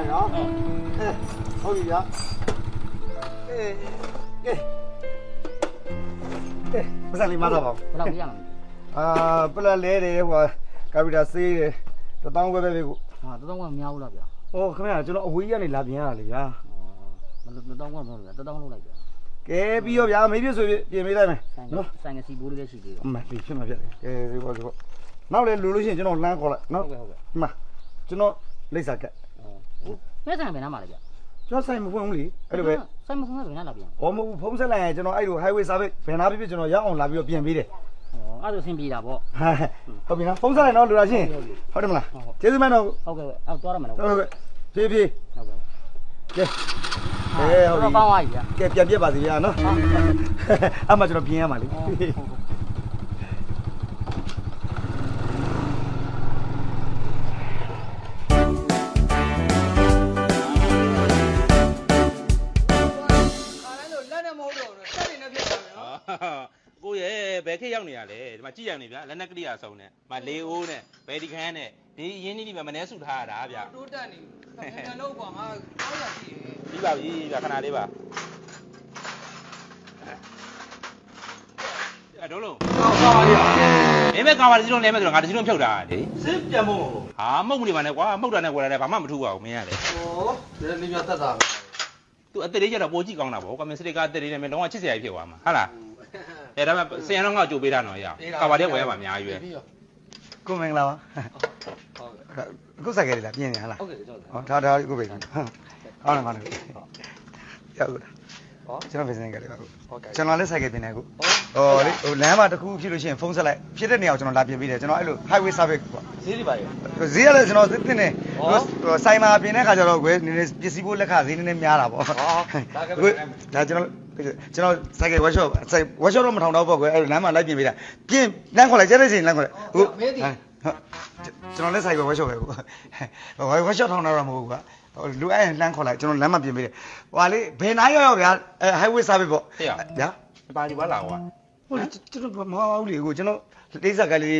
ရနော်ဟုတ်ပြီဗျာအေးကဲကဲပစံလေးမသားပါဘယ်လောက်ပြရမလဲအာပလက်လဲတယ်ဟိုကာပီတာဆေးတယ်တပေါင်းပဲပဲပဲကိုဟာတတော်ကမများဘူးလားဗျာဟောခင်ဗျာကျွန်တော်အဝေးကြီးကနေလာပြင်ရတာလေဗျာမလို့တတော်ကမဟုတ်ဘူးဗျာတတော်လောက်လိုက်ဗျာကဲပြီးရောဗျာမေးပြဆိုပြင်ပေးလိုက်မယ်ဆိုင်ကနော်ဆိုင်ကစီဘိုးလေးလည်းရှိသေးတယ်အမှန်ပြီဖြစ်မှာပြတယ်ကဲဒီဘောဒီဘောနောက်လေလူလို့ရှိရင်ကျွန်တော်လှမ်းခေါ်လိုက်ဟုနော်တ်ကဲ့ဟုတ်ကဲ့ဒီမှာကျွန်တော်လိပ်စာကက် မဲဆိုင်ကဘယ်နားမှာလဲဗျာကျွန်တော်ဆိုင်မဖွင့်ဘူးလေအဲ့လိုပဲဆိုင်မဆုံးဘယ်နားလာပြန်ဟောမဟုတ်ဘူးဖုန်းဆက်လိုက်ရင်ကျွန်တော်အဲ့လို highway service ဘယ်နာပြပြကျွန်တော်ရောက်အောင်လာပြီးတော့ပြင်ပေးတယ်ဟောအဲ့ဒါအဆင်ပြေတာပေါ့ဟာဟုတ်ပြီနော်ဖုန်းဆက်လိုက်နော်လူလာချင်းဟုတ်တယ်မလားကျေးဇူးမနော်ဟုတ်ကဲ့အောက်သွားရမယ်နော်ဟုတ်ကဲ့ဖြည်းဖြည်းဟုတ်ကဲ့ကဲကဲဟုတ်ပြီတော့ကောင်းသွားပြီဗျာကဲပြန်ပြစ်ပါစီဗျာနော်အမှကျွန်တော်ပြင်ရမှာလေ မှာကြည့်ရနေဗျာလက်နက်ကလေးအဆုံးနဲ့မလေးအိုးနဲ့ဘယ်ဒီခန်းနဲ့ဒီရင်းနှီးဒီမှာမနှဲစုထားရတာဗျာတိုးတက်နေပြီငါတော့ကွာငါအောက်ရရှိတယ်ပြီးပါပြီဗျာခဏလေးပါအဲ့တော့လုံးအောက်ပါရမင်းပဲကာပါတစ်စီးလုံးလဲမယ်ဆိုတော့ငါတစ်စီးလုံးဖြုတ်တာလေစစ်ပြန်ဖို့ဟာမှုတ်မနေပါနဲ့ကွာမှုတ်တာနဲ့ဝယ်တာနဲ့ဘာမှမထူပါဘူးမင်းကလေဟောဒီလေးပြတ်တာပဲသူအသက်လေးကျတော့ပိုကြည့်ကောင်းတာဗောကွာမင်းစတိကအသက်လေးနဲ့မင်းလုံးဝချစ်စရာကြီးဖြစ်သွားမှာဟုတ်လား အဲဒါမှဆင်ရတော့ငါ့ကိုကြိုးပေးတာနော်ရကာပါတဲ့ဝယ်ရမှာအများကြီးပဲကိုမင်္ဂလာပါဟုတ်ကဲ့အခုဆိုင်ကလေးလားပြင်နေဟလားဟုတ်ကဲ့ကျွန်တော်ဟောဒါဒါကိုပဲဟုတ်ဟုတ်တယ်ဟုတ်တယ်ရောက်လာဟော ကျွန်တော်ပြင်နေကြတယ်အခုဟုတ်ကဲ့ကျွန်တော်လည်းဆိုင်ကပြင်နေအခုဟောဟောလေဟိုလမ်းမှာတစ်ခုဖြစ်လို့ရှိရင်ဖုန်းဆက်လိုက်ဖြစ်တဲ့နေရာကိုကျွန်တော်လာပြင်ပေးတယ်ကျွန်တော်အဲ့လို highway service ပေါ့ဈေးတွေပါရဈေးရလဲကျွန်တော်သိနေဟောဟိုဆိုင်မှာပြင်တဲ့ခါကျတော့ကွယ်နည်းနည်းပစ္စည်းဖို့လက်ခဈေးနည်းနည်းများတာပေါ့ဟောဒါကပဲအခုဒါကျွန်တော်ကျွန်တော်ဆိုင်က workshop ဆိုင် workshop တော့မထောင်တော့ပေါ့ကွယ်အဲ့လိုလမ်းမှာလိုက်ပြင်ပေးတာပြင်လမ်းခေါ်လိုက်ကျတဲ့ချိန်လမ်းခေါ်လိုက်ဟုတ်ဟုတ်ကျွန်တော်လည်းဆိုင်က workshop ပဲကွာ workshop ထောင်တာတော့မဟုတ်ဘူးကွာဟို လူအဲ့လမ်းခေါ်လိုက်ကျွန်တော်လမ်းမှာပြင်ပေးတယ်ဟိုဟာလေဘယ်နားရောက်ရောက်ဗျာအဲ highway service ပေါ့ဗျာပါဒီပါလာကွာဟုတ်လေကျွန်တော်မဟုတ်ဘူးလေကိုကျွန်တော်လိမ့်ဆက်ကလေး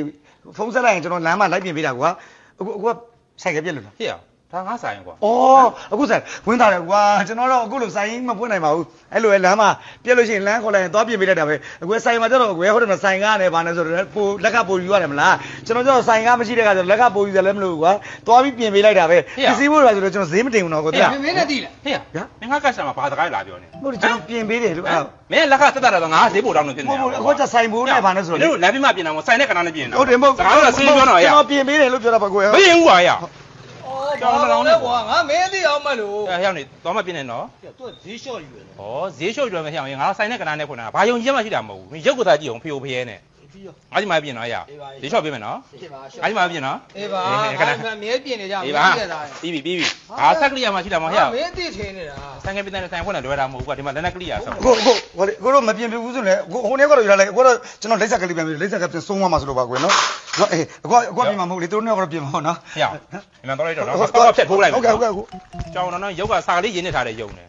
ဖုန်းဆက်လိုက်ရင်ကျွန်တော်လမ်းမှာလိုက်ပြင်ပေးတာကွာအခုအခုကဆိုင်ကပြက်လို့လားဟေ့ရ ဒါငါဆိုင်ကွာ။အော်အခုဆိုင်ဝင်တာတယ်ကွာကျွန်တော်တော့အခုလိုဆိုင်မပွင့်နိုင်ပါဘူး။အဲ့လိုပဲလမ်းမှာပြက်လို့ရှိရင်လမ်းခေါ်လိုက်ရင်သွားပြင်ပေးတတ်တာပဲ။အခုဆိုင်မှာကျတော့အခုဟိုတယ်မှာဆိုင်ကားနဲ့ဘာနဲ့ဆိုတော့ပိုလက်ကပိုယူရတယ်မလား။ကျွန်တော်ကျတော့ဆိုင်ကားမရှိတဲ့ခါကျတော့လက်ကပိုယူတယ်လည်းမလို့ကွာ။သွားပြီးပြင်ပေးလိုက်တာပဲ။ပစ္စည်းဖို့ပါဆိုတော့ကျွန်တော်ဈေးမတင်ဘူးတော့ကိုဟေးတရားမင်းနဲ့တည်လားဟေ့ရမင်းငါကတ်စတမာဘာစကားလာပြောနေ။ဟုတ်တယ်ကျွန်တော်ပြင်ပေးတယ်လို့အဲ့မင်းလက်ကတက်တာတော့ငါဈေးပို့တောင်းနေဖြစ်နေဟုတ်ဟုတ်အခုကျဆိုင်ဘိုးနဲ့ဘာနဲ့ဆိုတော့လမ်းပြမပြင်တာမဆိုင်နဲ့ကနာနဲ့ပြင်တာဟုတ်တယ်မဟုတ်စကားတော့ဆေးပြောတော့ရကျွန်တော်ပြင်ပေးတယ်လို့ပြောတာပါကိုမရင်ဘူးပါရ အော်ဘာလို့လဲကွာငါမင်းသိအောင်မလို့အဲဟဲ့နေတော့မပြင်နဲ့နော်သူကဈေးလျှော့ယူရယ်ဩဈေးလျှော့ကြွယ်မဟဲ့အောင်ငါဆိုင်နဲ့ကနာနဲ့ဖွင့်တာဘာယုံကြည်မှရှိတာမဟုတ်ဘူးမင်းရုပ်ကသားကြည့်အောင်ဖေဖရဲနဲ့ပြီးရောငါဒီမှာပြင်တော့ရဈေးလျှော့ပေးမယ်နော်အေးပါရှော့ငါဒီမှာပြင်နော်အေးပါခဏငါမြဲပြင်နေကြမအေးင်းပါသိရတာပြီးပြီပြီးပြီဟာဆက်ကလေးရမှရှိတာမဟုတ်ဟဲ့မင်းသိထင်းနေတာဆိုင်ကပြင်တဲ့ဆိုင်ဖွင့်တယ်လွယ်တာမဟုတ်ဘူးကွာဒီမှာလက်နက်ကလေးရဆောက်ကိုကိုဟိုလေကိုတော့မပြင်ပြဘူးဆိုလေကိုဟိုနေ့ကတော့ယူလာလိုက်ကိုတော့ကျွန်တော်လိမ့်ဆက်ကလေးပြန်ပြီလိမ့်ဆက်ကပြန်ဆုံးသွားမှာဆိုလို့ပါကွယ်နော် နော်အေးအကွာအကွာပြင်မှာမဟုတ်လေသူတို့ကတော့ပြင်မှာဟုတ်နော်ဟဲ့ဒီမှာတော့လိုက်တော့တော့တော့ဖြတ်ထိုးလိုက်ဟုတ်ကဲ့ဟုတ်ကဲ့ဟုတ်ကြောင်တော့နော်ရုပ်ကစာကလေးရင်းနေထားတဲ့ယုံနေ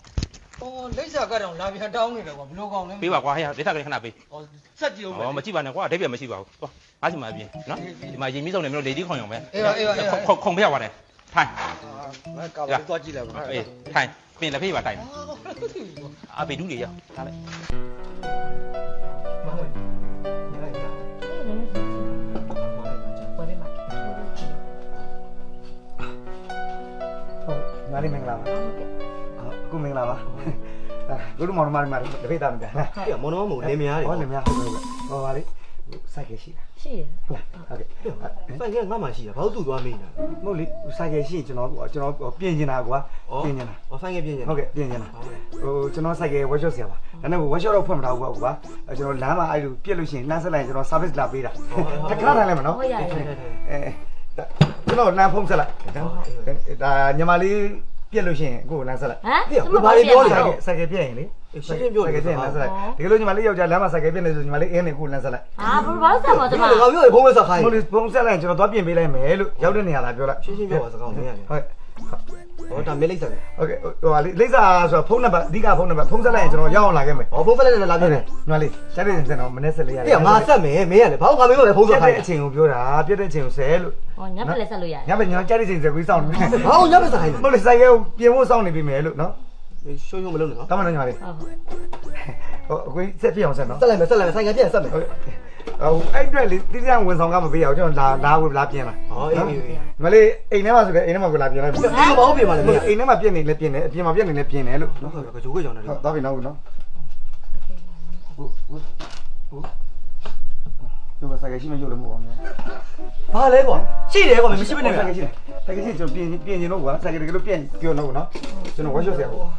အော်လိမ့်စာကတော့လာပြန်တောင်းနေတယ်ကွာဘလို့ကောင်းလဲပေးပါကွာဟဲ့ဒေတာကလေးခဏပေးဟောဆက်ကြည့်အောင်။အော်မကြည့်ပါနဲ့ကွာအဓိပ္ပာယ်မရှိပါဘူး။သွားငါစီမှာပြင်နော်။ဒီမှာရင်မီးစုံနေမလို့လေဒီခုံရုံပဲအေးပါအေးပါအေးပါခုံခုံပြရပါတယ်။ထိုင်ငါကောက်ပြီးသွားကြည့်လိုက်ပါ။အေးထိုင်ပြင်လက်ဖေးပါတိုင်။အာဘေဒူးတွေရ။ထားလိုက် ငါလေးမင်္ဂလာပါအခုမင်္ဂလာပါကိုတို့မောင်နှမတွေမှာတပိတ်သားမပြန်လားဟဲ့မောင်တော်မို့လင်မယားတွေဟောလင်မယားဟုတ်ကဲ့ဟောပါလေစိုက်ကရှိလားရှိတယ်ဟုတ်ကဲ့ဖိုင်ကငါမှရှိတာဘာလို့သူ့သွားမေးနေတာမဟုတ်လေစိုက်ကရှိကျွန်တော်ကျွန်တော်ပြင်နေတာကွာပြင်နေတာဟောဖိုင်ကပြင်နေဟုတ်ကဲ့ပြင်နေတာဟိုကျွန်တော်စိုက်က workshop ဆရာပါဒါနဲ့ workshop တော့ဖွင့်မထားဘူးကွာကျွန်တော်လမ်းမှာအဲ့လိုပြက်လို့ရှိရင်လမ်းဆက်လိုက်ကျွန်တော် service လာပေးတာတခါထိုင်လိုက်မနော်ဟုတ်ရတယ်အဲ ကျွန်တော်လမ်းဖုံးဆက်လိုက်ဒါညီမလေးပြက်လို့ရှိရင်အခုလမ်းဆက်လိုက်ဟမ်ဟေ့ဘာတွေပြောနေဆိုင်လဲကဆိုင်ကပြည့်ရင်လေရှင်းရှင်းပြောနေဆိုင်ကပြည့်ရင်လမ်းဆက်လိုက်ဒီလိုညီမလေးယောက်ျားလမ်းမှာဆိုင်ကပြည့်နေဆိုညီမလေးအင်းနေကိုလမ်းဆက်လိုက်ဟာဘယ်ဘာလို့ဆက်ပါဒီတမမှာငါပြောရင်ဖုံးဝဲဆက်ခိုင်းမဟုတ်လေပုံဆက်လိုက်ကျွန်တော်သွားပြင်ပေးလိုက်မယ်လို့ရောက်တဲ့နေရာလာပြောလိုက်ရှင်းရှင်းပြောပါစကားမင်းရတယ်ဟုတ် ဟော ဟောဒါမေးလိုက်စမ်း โอเคဟိုဟာလေးလိမ့်စာဆိုတော့ဖုန်းနံပါတ်အဓိကဖုန်းနံပါတ်ဖုန်းဆက်လိုက်ရင်ကျွန်တော်ရောက်အောင်လာခဲ့မယ် ဟောဖုန်းဖက်လက်နဲ့လာပြတယ် ညီမလေးချက်တဲ့စင်တော့မနေ့ဆက်လေးရတယ် အေးငါဆက်မယ်မင်းရလေဘာလို့ငါမင်းမလဲဖုန်း ပြ ဆက် တ် ခိုင်း တဲ့အချိန်ကိုပြောတာပြတ်တဲ့အချိန်ကိုဆဲလို့ ဟောညက်ဖက်လည်းဆက်လို့ရတယ် ညဘက်ညချက်တဲ့ချိန်ဆဲကိုစောင့်နေတယ် ဘာလို့ညမဆက်ခိုင်း မဟုတ်လေဆိုင်ကိုပြင်ဖို့စောင့်နေပြီမယ်လို့နော် လဲရှုံရှုံမလုပ်နဲ့နော် တမန်တော်ညီမလေး ဟုတ်ဟုတ် ဟိုအကိုဆက်ပြအောင်ဆက်နော် ဆက်လိုက်မယ်ဆက်လိုက်မယ်ဆိုင်ကပြန်ဆက်မယ် ဟုတ် ဟိုအဲ့အတွက်လေတိကျဝန်ဆောင်ကမပေးရအောင်ကျွန်တော်လာလာဝလာပြင်လာဟောအေးအေးအေးညီမလေးအိမ်ထဲမှာဆိုလည်းအိမ်ထဲမှာကိုလာပြင်လိုက်ပြီဒီဘာဟုတ်ပြင်ပါလဲမင်းအိမ်ထဲမှာပြက်နေလဲပြင်တယ်အပြင်မှာပြက်နေလဲပြင်တယ်လို့နော်ဟုတ်ကဲ့ကြိုးကြောင်တယ်ဟုတ်တော့ပြီနော်နော်ဟုတ်ဟုတ်ဟုတ်ဒီကစားကြရှိမရုပ်လည်းမဟုတ်ပါဘူးဘာလဲကွာရှိတယ်ကွာမမရှိမနဲ့ဆိုင်ကရှိတယ်ဆိုင်ကရှိကျွန်တော်ပြင်ပြင်ရင်တော့ကွာဆိုင်ကတကယ်လို့ပြင်ပြောတော့နော်ကျွန်တော်ဝါရှော့ဆရာပေါ့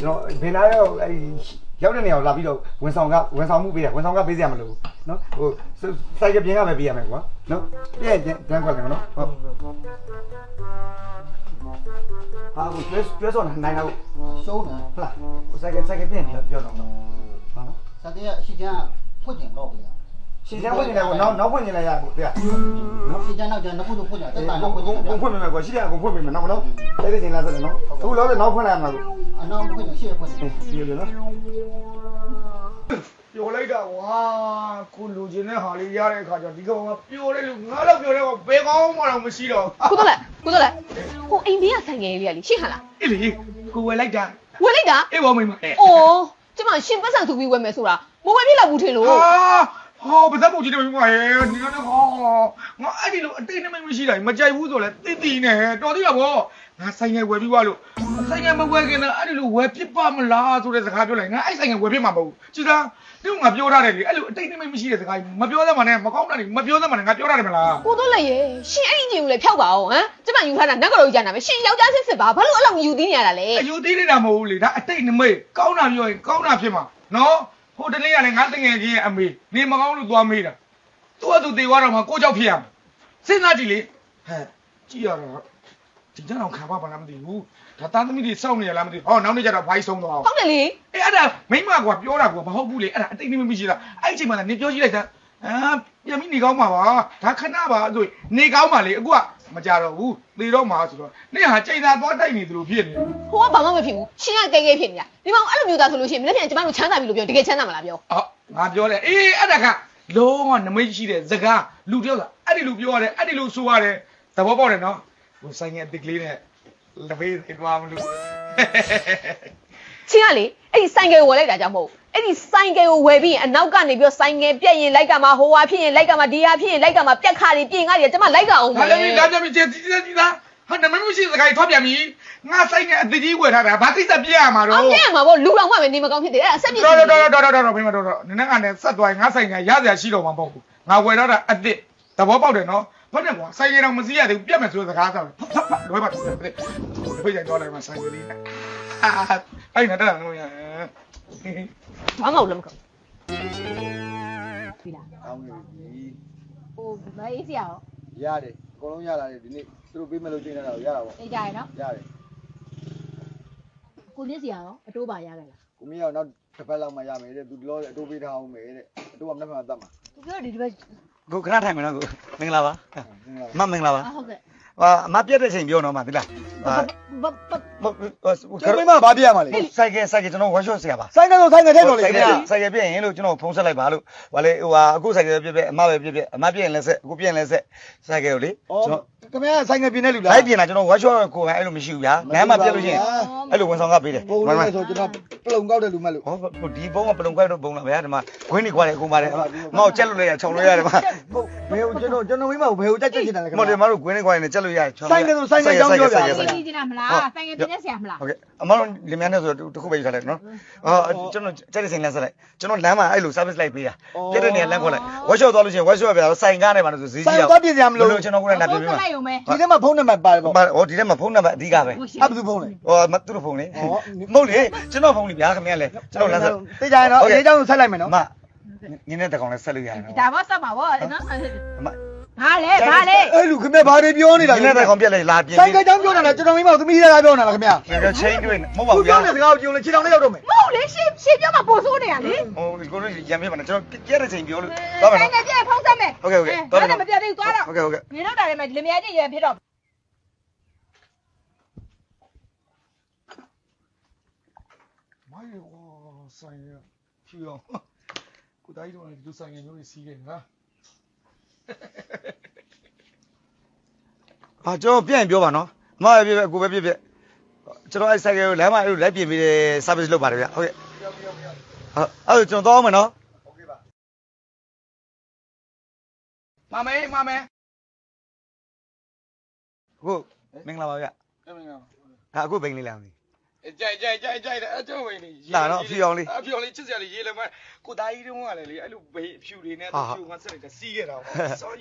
ကျွန်တော်ဘယ်လာရောအဲ ရောက်တဲ့နေရာကိုလာပြီးတော့ဝန်ဆောင်ကဝန်ဆောင်မှုပေးရဝန်ဆောင်ကပေးစရာမလိုဘူးနော်ဟိုစိုက်ကပြင်ကပဲပေးရမယ်ကွာနော်ပြည့်တန်းကွက်တယ်နော်ဟုတ်ဟာကိုကျွဲကျွဲစောနိုင်တော့ရှုံးတာဟုတ်လားစိုက်ကစိုက်ကပြင်ပြောတော့နော်ဟာစိုက်ကရအရှိချမ်းဖွင့်ကျင်တော့ပြန် ရှင်းချမ်းဝင်နေလိုက်ကွာနောက်နောက်ဖွင့်နေလိုက်ရကိုပြနော်ရှင်းချမ်းနောက်ကျနောက်ခုတို့ဖွင့်ကြတက်တာနောက်ခုတို့ကိုဖွင့်မိမယ်ကွာရှိတဲ့အကိုဖွင့်မိမယ်နောက်မနော်တိုက်တဲ့ချိန်လာစတယ်နော်အခုလောလောနောက်ဖွင့်လိုက်ရမှာကိုအနောက်ဖွင့်ရှေ့ဖွင့်ရှေ့ရနော်ပြိုလိုက်တာကွာကိုလူချင်းနဲ့ဟာလေးရတဲ့အခါကျဒီကောင်ကပြိုတဲ့လူငါတော့ပြိုတဲ့ကောင်ဘယ်ကောင်းမှတော့မရှိတော့ကိုတော့လဲကိုတော့လဲကိုအိမ်ဘေးကဆိုင်ငယ်လေးကလေရှင်းဟလားအေးလေကိုဝယ်လိုက်တာဝယ်လိုက်တာအေးဘောမိမအိုးကျမရှင်ပတ်စံသူပြီးဝယ်မယ်ဆိုတာမဝယ်ပြလောက်ဘူးထင်လို့ဟာ ဟောဘာသာပူကြည့်တယ်မိမရဲ့ဒီကတော့ဟောငါအဲ့ဒီလိုအတိတ်နဲ့မရှိတာမကြိုက်ဘူးဆိုလဲတိတိနဲ့တော်သေးတာဗောငါဆိုင်ငယ်ဝယ်ပြီးသွားလို့ဆိုင်ငယ်မဝယ်ခင်တော့အဲ့ဒီလိုဝယ်ပြစ်ပါမလားဆိုတဲ့စကားပြောလိုက်ငါအဲ့ဆိုင်ငယ်ဝယ်ပြစ်မှာမဟုတ်ဘူးကြည်သားဒီကငါပြောထားတယ်လေအဲ့လိုအတိတ်နဲ့မရှိတဲ့စကားမပြောသမှနဲ့မကောင်းတာတွေမပြောသမှနဲ့ငါပြောထားတယ်မလားကိုတော့လေရေရှင်အဲ့ဒီကြီးကိုလေဖျောက်ပါအောင်ဟမ်ကျမယူထားတာနက်ကတော့ကြာနာပဲရှင်ယောက်ျားစစ်စစ်ပါဘာလို့အဲ့လောက်ယူသေးနေရတာလဲအယူသေးနေတာမဟုတ်ဘူးလေဒါအတိတ်နမိတ်ကောင်းတာပြောရင်ကောင်းတာဖြစ်မှာနော် ဟိုတနေ့ကလည်းငါတငယ်ချင်းရဲ့အမေနေမကောင်းလို့သွားမေးတာသူကသူတေသွားတော့မှကိုကြောက်ဖြစ်ရမှာစဉ်းစားကြည့်လေဟဲ့ကြည့်ရတော့ဒီကြောင်တော့ခံပါပါလားမသိဘူးဒါသားသမီးတွေစောင့်နေရလားမသိဘူးဟောနောက်နေ့ကျတော့ဘိုင်းဆုံးသွားအောင်ဟုတ်တယ်လေအေးအဲ့ဒါမိမကွာပြောတာကွာမဟုတ်ဘူးလေအဲ့ဒါအတိတ်နမိတ်မရှိတာအဲ့ဒီအချိန်မှာလည်းနေပြောကြည့်လိုက်တာအာပြန်ပြီးနေကောင်းမှာပါဒါခဏပါဆိုနေကောင်းပါလေအခုက မကြတော့ဘူးသေတော့မှာဆိုတော့နေဟာချိန်သာသွားတိုက်နေသလိုဖြစ်နေဟိုကဘာမှမဖြစ်ဘူးရှင်ကကဲကဲဖြစ်နေတာဒီမှာအဲ့လိုမျိုးသားဆိုလို့ရှိရင်မနေ့ပြန်ကျမတို့ချမ်းသာပြီလို့ပြောတကယ်ချမ်းသာမလားပြောအော်ငါပြောတယ်အေးအဲ့ဒါကလုံးဝနမိတ်ရှိတဲ့စကားလူတယောက်ကအဲ့ဒီလူပြောရတယ်အဲ့ဒီလူဆိုရတယ်သဘောပေါက်တယ်နော်ဟိုဆိုင်ငယ်အစ်ကလေးနဲ့လပေးတွေတွားမလို့ ချင်းကလေအဲ့ဒီဆိုင်ကယ်ကိုဝယ်လိုက်တာကြောင့်မဟုတ်အဲ့ဒီဆိုင်ကယ်ကိုဝယ်ပြီးရင်အနောက်ကနေပြီးတော့ဆိုင်ကယ်ပြက်ရင်လိုက်ကမှဟိုဟာဖြစ်ရင်လိုက်ကမှဒီဟာဖြစ်ရင်လိုက်ကမှပြက်ခါတွေပြင်ကားတွေကျမလိုက်ကြအောင်ဟာလည်းဒီလာပြပြီကျေးဇူးကြီးလားဟာနမိတ်မရှိစကားကြီးထွက်ပြန်ပြီငါဆိုင်ငယ်အစ်ကကြီးဝယ်ထားတာဘာကိစ္စပြရမှာအောတော့င်ပြက်မှာပေါ့လူတော်မှပဲနေမကောင်းဖြစ်တယ်အဲ့ဒါအဆက်ပြစ်တော်တော်တော်တော်တော်တော်ဘယ်မှာတော်တော်နည်းနည်းကနေဆက်သွားရင်ငါဆိုင်ငယ်ရစရာရှိတော့မှာပေါ့ဘူးငါဝယ်တော့တာအစ်စ်သဘောပေါက်တယ်နော်ဟုတ်တယ်ကွာဆိုင်ငယ်တော့မစည်းရသေးဘူးပြတ်မယ်ဆိုတဲ့စကားဆောက်ဖတ်ဖတ်လွယ်ပါတော့ပြည့်ပြည့်တော့လိုက်မှာဆိုင်ငယ်လေးနဲ့ အဲ့နဲ့တော့နော်ရဘာမှမလုပ်မကောင်းပြီလားကောင်းပြီဟိုမအေးစရာရောရတယ်အကုန်လုံးရလာတယ်ဒီနေ့သူတို့ပေးမလို့ချိန်နေတာကိုရတာပေါ့အေးကြရနော်ရတယ်ကိုမြင့်စရာရောအတိုးပါရခဲ့လားကိုမင်းရောက်နောက်တစ်ပတ်လောက်မှရမယ်တဲ့သူဒီလိုအတိုးပေးထားအောင်မယ်တဲ့အတိုးကမနှက်မှတတ်မှာသူပြောဒီဒီဘက်ကိုခဏထိုင်မယ်နော်ကိုမင်္ဂလာပါမမင်္ဂလာပါအဟုတ်ကဲ့ဟာအမပြတ်တဲ့ချိန်ပြောတော့မှာဒီလားဟာဘဘ ကျွန်တော်မဘာပြရမှာလဲဆိုင်ကယ်ဆိုင်ကယ်ကျွန်တော်ဝက်ရှော့ဆရာပါဆိုင်ကတော့ဆိုင်ကထဲတော့လေခင်ဗျာဆိုင်ကယ်ပြည့်ရင်လို့ကျွန်တော်ဖုန်းဆက်လိုက်ပါလို့ဟိုလေဟိုဟာအခုဆိုင်ကယ်ပြည့်ပြည့်အမပဲပြည့်ပြည့်အမပြည့်ရင်လည်းဆက်အခုပြည့်ရင်လည်းဆက်ဆိုင်ကယ်ကိုလေဩကျွန်တော်ခင်ဗျာဆိုင်ကပြင်းနေလူလားလိုက်ပြင်တာကျွန်တော်ဝက်ရှော့ကိုယ်အဲ့လိုမရှိဘူးဗျာလမ်းမှာပြည့်လို့ရှိရင်အဲ့လိုဝန်ဆောင်ကပေးတယ်ပုံလေးဆိုကျွန်တော်ပလုံကောက်တဲ့လူမလို့ဟောဒီဘုံကပလုံခွဲတော့ဘုံလားဗျာဒီမှာခွင်းနေခွာတယ်အခုပါတယ်မောက်ချက်လို့လည်းရခြုံလို့ရတယ်မှာဘယ်ကိုကျွန်တော်ကျွန်တော်မိမကိုဘယ်ကိုကြက်ကြက်နေတာလဲခင်မောက်တယ်ဗျာမတို့ခွင်းနေခွာနေချက်လို့ရတယ်ခြုံဆိုင်ကဆိုဆိုင်ကကြောင်းပြောစီးချင်တာမလားဆိုင်ကယ်တင်တဲ့ဆရာမလားဟုတ်ကဲ့အမတို့လင်မယားနဲ့ဆိုတော့တစ်ခုပဲယူထားလိုက်နော်အော်ကျွန်တော်ကြက်တဲ့ဆိုင်လမ်းဆက်လိုက်ကျွန်တော်လမ်းမှာအဲ့လို service လိုက်ပေးတာကြက်တဲ့နေရာလမ်းခေါ်လိုက် workshop သွားလို့ရှိရင် workshop ပြတာဆိုင်ကားနေပါလို့ဆိုဈေးကြီးတော့ဆိုင်တော့ပြင်စရာမလိုလို့ကျွန်တော်ကိုယ်တိုင်လာပြင်ပေးမှာဒီထဲမှာဖုန်းနံပါတ်ပါတယ်ပေါ့ဟောဒီထဲမှာဖုန်းနံပါတ်အဓိကပဲအဘသူဖုန်းလဲဟောသူ့ဖုန်းလေမဟုတ်လေကျွန်တော်ဖုန်းလေဗျာခင်ဗျာလေကျွန်တော်လမ်းဆက်သိကြရင်တော့အေးအကြောင်းဆက်လိုက်မယ်နော်မနင်းတဲ့တကောင်လည်းဆက်လို့ရတယ်နော်ဒါမှဆက်ပါဗောနော် ဘာလဲဘာလဲအဲ့လူခင်ဗျဘာတွေပြောနေတာဒီလဲနဲ့ပဲကောင်ပြက်လိုက်လာပြင်ဆိုင်ကချောင်းပြောနေတာကျွန်တော်မိမကသမီးရတာပြောနေတာခင်ဗျဆိုင်ကချင်းတွေ့နေမဟုတ်ပါဘူးဗျာသူပြောတဲ့စကားကိုကြုံလေခြေထောင်လေးရောက်တော့မယ်မဟုတ်လေရှင်ရှင်ပြောမှာပိုဆိုးနေရလေဟိုကိုတို့ရံပြပါနဲ့ကျွန်တော်ပြက်တဲ့ချိန်ပြောလို့သွားမယ်နော်ဆိုင်ကပြက်ဖုံးဆက်မယ်ဟုတ်ကဲ့ဟုတ်ကဲ့သွားမယ်နော်မပြက်သေးဘူးသွားတော့ဟုတ်ကဲ့ဟုတ်ကဲ့နေတော့တာလည်းမလင်မယားချင်းရံဖြစ်တော့မိုင်းရောဆိုင်ရဖြူရောကိုတိုင်းတို့လည်းဒီလိုဆိုင်ရမျိုးကြီးစီးခဲ့နော် အာကျွန်တော်ပြန်ပြောပါနော်မရပြပြကိုပဲပြပြကျွန်တော်အဲ့ဆိုင်ကယ်ကိုလမ်းမှာအဲ့လိုလိုက်ပြင်ပြီးတဲ့ service လုပ်ပါတယ်ဗျဟုတ်ကဲ့ဟုတ်အဲ့ဒါကျွန်တော်တော့အောင်မယ်နော်မမဲမမဲအခုမင်္ဂလာပါဗျအမင်္ဂလာဒါအခုဘိန်းလေးလာမီ ကြိုက်ကြိုက်ကြိုက်ကြိုက်တယ်အကျုံးဝင်နေလာတော့အဖြူအောင်လေးအဖြူအောင်လေးချစ်စရာလေးရေးလည်းမကိုသားကြီးတုန်းကလည်းလေအဲ့လိုဘေးအဖြူတွေနဲ့ဟာဖြူငါဆက်လိုက်တာစီးခဲ့တာပေါ့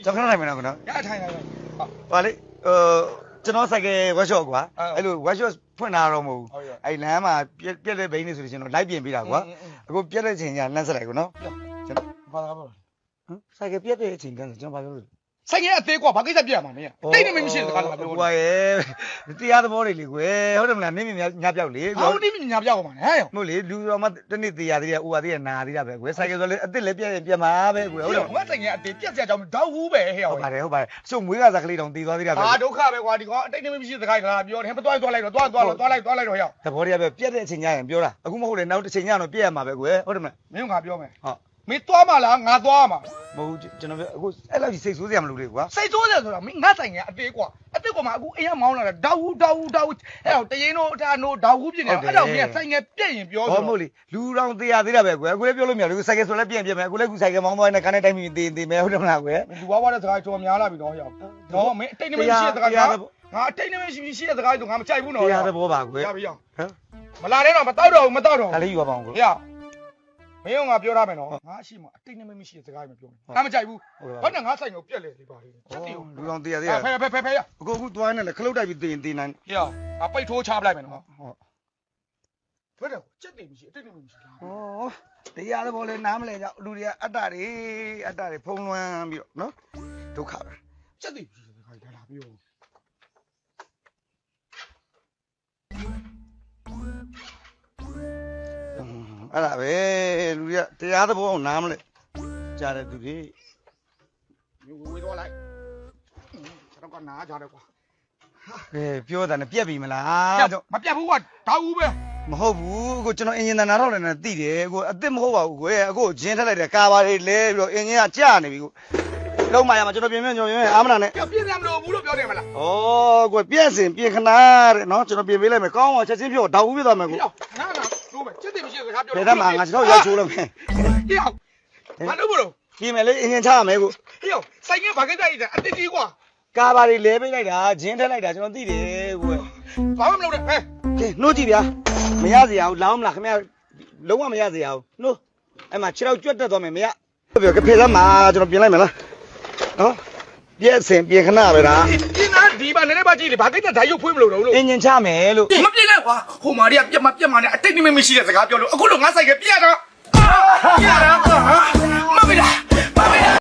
ကျွန်တော်ခဏနိုင်မယ်နော်ကွနော်ရထိုင်လိုက်ဟုတ်ဟာလေဟိုကျွန်တော်ဆိုင်ကယ် workshop ကွာအာအဲ့လို workshop ဖွင့်တာတော့မဟုတ်ဘူးဟုတ်ရဲ့အဲ့လမ်းမှာပြက်ပြက်တဲ့ဘိန်းနေဆိုလို့ရှင်တော့လိုက်ပြင်ပေးတာကွာအင်းအင်းအခုပြက်တဲ့ချိန်ကျလမ်းဆက်လိုက်ကွနော်ကျွန်တော်ဘာသာပြောဟမ်ဆိုင်ကယ်ပြက်တဲ့အချိန်ကျကျွန်တော်ဘာပြောလို့ ဆိုင်ရဲ့အသေးကွာဘာကိစ္စပြရမှာမင်းတိတ်နေမရှိတဲ့စကားလာပြောဟိုကွာရဲ့တရားသဘောတွေလေကွယ်ဟုတ်တယ်မလားနင်းမြင်ညပြောက်လေဟောင်းဒီမြညာပြောက်ပါနဲ့ဟဲ့ရောမဟုတ်လေလူတော်မှတနေ့တရားသေးတယ်ဥပါသေးတယ်နာသေးတာပဲကွယ်ဆိုင်ကယ်ဆိုလေအစ်စ်လည်းပြက်ရင်ပြက်မှာပဲကွယ်ဟုတ်တယ်ငါဆိုင်ရဲ့အသေးပြက်ကြကြောင်းတောက်ဘူးပဲဟဲ့ရောဟုတ်ပါတယ်ဟုတ်ပါတယ်အစုံမွေးကစားကလေးတောင်တည်သွားသေးတာပဲအာဒုက္ခပဲကွာဒီကောင်အတိတ်နေမရှိတဲ့စကားလာပြောတယ်ဟဲ့မသွားသွားလိုက်တော့သွားသွားသွားလိုက်သွားလိုက်တော့ဟဲ့ရောသဘောတရားပဲပြက်တဲ့အချိန်ကျရင်ပြောတာအခုမဟုတ်လေနောက်တစ်ချိန်ကျတော့ပြက်ရမှာပဲကွယ်ဟုတ်တယ်မလားမင်းကပြောမယ်ဟုတ် မင်းသွားမလားငါသွားမှာမဟုတ်ဘူးကျွန်တော်ပြောအခုအဲ့လောက်ကြီးစိတ်ဆိုးစရာမလိုလေကွာစိတ်ဆိုးတယ်ဆိုတာမင်းငါဆိုင်ကအသေးကွာအသေးကွာမှာအခုအိမ်ကမောင်းလာတာဒေါဝူဒေါဝူဒေါဝူအဲ့တော့တရင်တို့အထာတို့ဒေါဝူဖြစ်နေအဲ့တော့မင်းဆိုင်ငယ်ပြက်ရင်ပြောဟောမဟုတ်လေလူတောင်တရားသေးတာပဲကွယ်အခုလည်းပြောလို့မရဘူးဆိုင်ကယ်ဆိုလည်းပြက်ပြက်မယ်အခုလည်းခုဆိုင်ကယ်မောင်းသွားနေခါနဲ့တိုင်းပြီးတည်တည်မယ်ဟုတ်တယ်မလားကွယ်လူဝါးဝါးတဲ့စကားကြော်များလာပြီတော့ဟဲ့တော့မင်းအတိတ်နေမရှိတဲ့စကားငါငါအတိတ်နေမရှိရှိတဲ့စကားဆိုငါမကြိုက်ဘူးနော်တရားသဘောပါကွယ်ရပြီရောဟမ်မလာတဲ့တော့မတောက်တော့ဘူးမတောက်တော့ဒါလေးယူပါအောင်ကွယ်ဟဲ့ မင်းကငါပြောရမယ်နော်ငါရှိမှအတိတ်နေမရှိတဲ့စကားမပြောနဲ့ငါမကြိုက်ဘူးဘာနဲ့ငါဆိုင်ကိုပြက်လေဒီပါလေချက်တီကိုလူတောင်တရားသေးဖဲတာဖဲဖဲဖဲရအခုအခုသွားနေလေခလုတ်တိုက်ပြီးတည်ရင်တည်နိုင်ဟဲ့ငါပိတ်ထိုးချပလိုက်မယ်နော်ဟုတ်ထွက်တယ်ချက်တီမရှိအတိတ်နေမရှိလားဩတရားသဘောလဲနားမလဲကြောက်လူတွေကအတ္တတွေအတ္တတွေဖုံးလွှမ်းပြီးတော့နော်ဒုက္ခပဲချက်တီမရှိတဲ့စကားဒါလာပြော အဲ့ဒါပဲလူတွေကတရားသဘောကိုနားမလဲကြားတဲ့သူတွေမျိုးဝေးတော့လိုက်ကျွန်တော်ကနားကြတယ်ကွာကဲပြောတာနဲ့ပြက်ပြီမလားကြောင့်မပြတ်ဘူးကွာတောက်ဘူးပဲမဟုတ်ဘူးကိုကျွန်တော်အင်ဂျင်နာနာထောက်တယ်နဲ့သိတယ်ကိုအစ်စ်မဟုတ်ပါဘူးကိုရဲ့အခုဂျင်းထက်လိုက်တယ်ကာဘာတွေလဲပြီးတော့အင်ဂျင်ကကြာနေပြီကိုလုံးမရမှာကျွန်တော်ပြင်ပြင်ကျွန်တော်ပြင်ပြင်အာမနာနဲ့ပြပြပြမလို့ဘူးလို့ပြောတယ်မလားဩကိုပြက်စင်ပြင်ခနာတဲ့နော်ကျွန်တော်ပြင်ပေးလိုက်မယ်ကောင်းအောင်ချက်ချင်းပြောတောက်ဦးပြသွားမယ်ကိုနာ နာတို့ပဲချက်တီမရှိတဲ့စကားပြောဘယ်သက်မှာငါကျွန်တော်ရောက်ချိုးလို့မယ်ဟေ့ဘာလို့မလို့ပြင်မယ်လေအင်ဂျင်ချရမယ်ကိုဟေ့ဆိုင်ငယ်ဘာကိစ္စကြီးတဲ့အတိတ်ကြီးကွာကာဘာတွေလဲပေးလိုက်တာဂျင်းထက်လိုက်တာကျွန်တော်သိတယ်ကိုဘာမှမလုပ်နဲ့ဟဲ့ကဲနှုတ်ကြည့်ဗျာမရစေရအောင်လောင်းမလားခင်ဗျာလုံးဝမရစေရအောင်နှုတ်အဲ့မှာခြေတော့ကြွတ်တက်သွားမယ်မရပြောကဖေးသမားကျွန်တော်ပြင်လိုက်မယ်လားနော်ပြည့်စင်ပြင်ခဏပဲဒါ ဒီမှာနည်းနည်းပါကြည့်လေဘာကိစ္စဓာတ်ရုပ်ဖွေးမလို့တော့လို့အင်ဂျင်ချမယ်လို့မပြည့်လဲကွာဟိုမာတွေကပြက်မပြက်မနဲ့အတိတ်နိမိတ်မရှိတဲ့စကားပြောလို့အခုလို့ငါဆိုင်ကပြက်တာပြက်တာမမလား